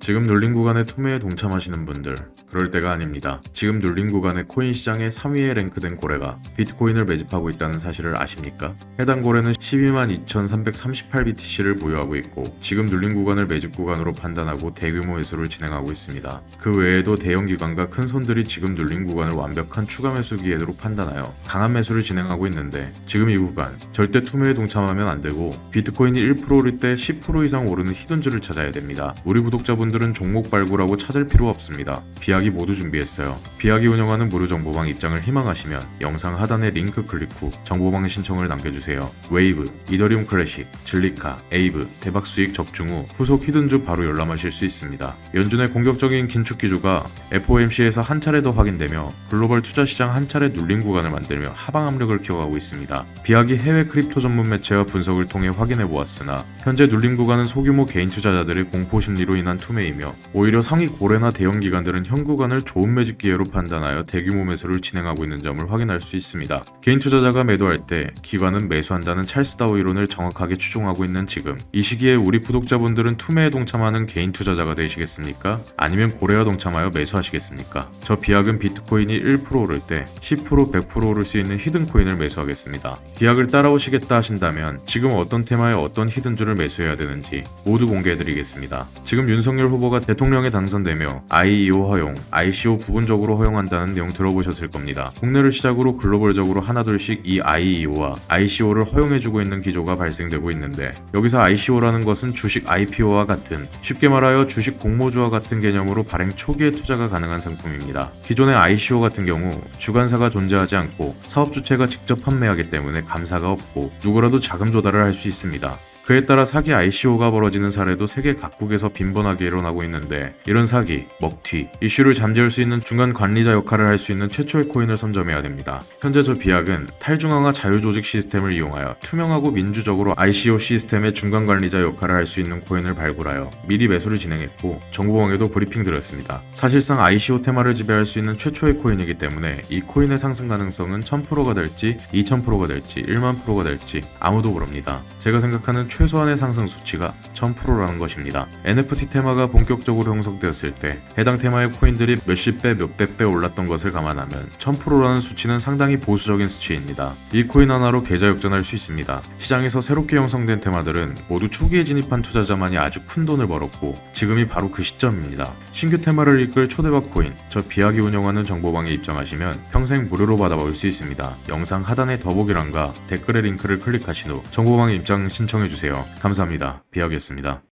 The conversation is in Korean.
지금 눌린 구간의 투매에 동참하시는 분들, 그럴 때가 아닙니다. 지금 눌린 구간의 코인 시장의 3위에 랭크된 고래가 비트코인을 매집하고 있다는 사실을 아십니까? 해당 고래는 12만 2,338BTC를 보유하고 있고 지금 눌린 구간을 매집 구간으로 판단하고 대규모 매수를 진행하고 있습니다. 그 외에도 대형 기관과 큰 손들이 지금 눌린 구간을 완벽한 추가 매수 기회로 판단하여 강한 매수를 진행하고 있는데 지금 이 구간 절대 투매에 동참하면 안 되고 비트코인이 1% 오를 때10% 이상 오르는 히든즈를 찾아야 됩니다. 우리 구독자분 들은 종목 발굴하고 찾을 필요 없습니다. 비약이 모두 준비했어요. 비약이 운영하는 무료 정보방 입장을 희망하시면 영상 하단에 링크 클릭 후 정보방 신청을 남겨주세요. 웨이브, 이더리움 클래식, 진리카, 에이브, 대박 수익 적중 후 후속 히든주 바로 열람하실 수 있습니다. 연준의 공격적인 긴축 기조가 FOMC에서 한 차례 더 확인되며 글로벌 투자 시장 한 차례 눌린 구간을 만들며 하방 압력을 키워가고 있습니다. 비약이 해외 크립토 전문 매체와 분석을 통해 확인해 보았으나 현재 눌림 구간은 소규모 개인 투자자들의 공포 심리로 인한 투매 이며 오히려 상위 고래나 대형 기관들은 현 구간을 좋은 매집 기회로 판단하여 대규모 매수를 진행하고 있는 점을 확인할 수 있습니다. 개인 투자자가 매도할 때 기관은 매수한다는 찰스 다우 이론을 정확하게 추종하고 있는 지금 이 시기에 우리 구독자분들은 투매에 동참하는 개인 투자자가 되시겠습니까? 아니면 고래와 동참하여 매수하시겠습니까? 저 비약은 비트코인이 1% 오를 때 10% 100% 오를 수 있는 히든 코인을 매수하겠습니다. 비약을 따라오시겠다 하신다면 지금 어떤 테마에 어떤 히든주를 매수해야 되는지 모두 공개해드리겠습니다. 지금 윤석열 후보가 대통령에 당선되며 IEO 허용, ICO 부분적으로 허용한다는 내용 들어보셨을 겁니다. 국내를 시작으로 글로벌적으로 하나둘씩 이 IEO와 ICO를 허용해주고 있는 기조가 발생되고 있는데 여기서 ICO라는 것은 주식 IPO와 같은 쉽게 말하여 주식 공모주와 같은 개념으로 발행 초기에 투자가 가능한 상품입니다. 기존의 ICO 같은 경우 주관사가 존재하지 않고 사업 주체가 직접 판매하기 때문에 감사가 없고 누구라도 자금 조달을 할 수 있습니다. 그에 따라 사기 ICO가 벌어지는 사례도 세계 각국에서 빈번하게 일어나고 있는데 이런 사기, 먹튀, 이슈를 잠재울 수 있는 중간 관리자 역할을 할 수 있는 최초의 코인을 선점해야 됩니다. 현재 저 비약은 탈중앙화 자유조직 시스템을 이용하여 투명하고 민주적으로 ICO 시스템의 중간 관리자 역할을 할 수 있는 코인을 발굴하여 미리 매수를 진행했고 정보網에도 브리핑 드렸습니다. 사실상 ICO 테마를 지배할 수 있는 최초의 코인이기 때문에 이 코인의 상승 가능성은 1000%가 될지 2000%가 될지 1만 프로가 될지 아무도 모릅니다. 제가 생각하는 최 소한의 상승 수치가 1000%라는 것입니다. NFT 테마가 본격적으로 형성되었을 때 해당 테마의 코인들이 몇십 배, 몇백 배 올랐던 것을 감안하면 1000%라는 수치는 상당히 보수적인 수치입니다. 이 코인 하나로 계좌 역전할 수 있습니다. 시장에서 새롭게 형성된 테마들은 모두 초기에 진입한 투자자만이 아주 큰 돈을 벌었고 지금이 바로 그 시점입니다. 신규 테마를 이끌 초대박 코인, 저 비약이 운영하는 정보방에 입장하시면 평생 무료로 받아볼 수 있습니다. 영상 하단의 더보기란과 댓글의 링크를 클릭하신 후 정보방 입장 신청해주세요. 감사합니다. 비약이었습니다.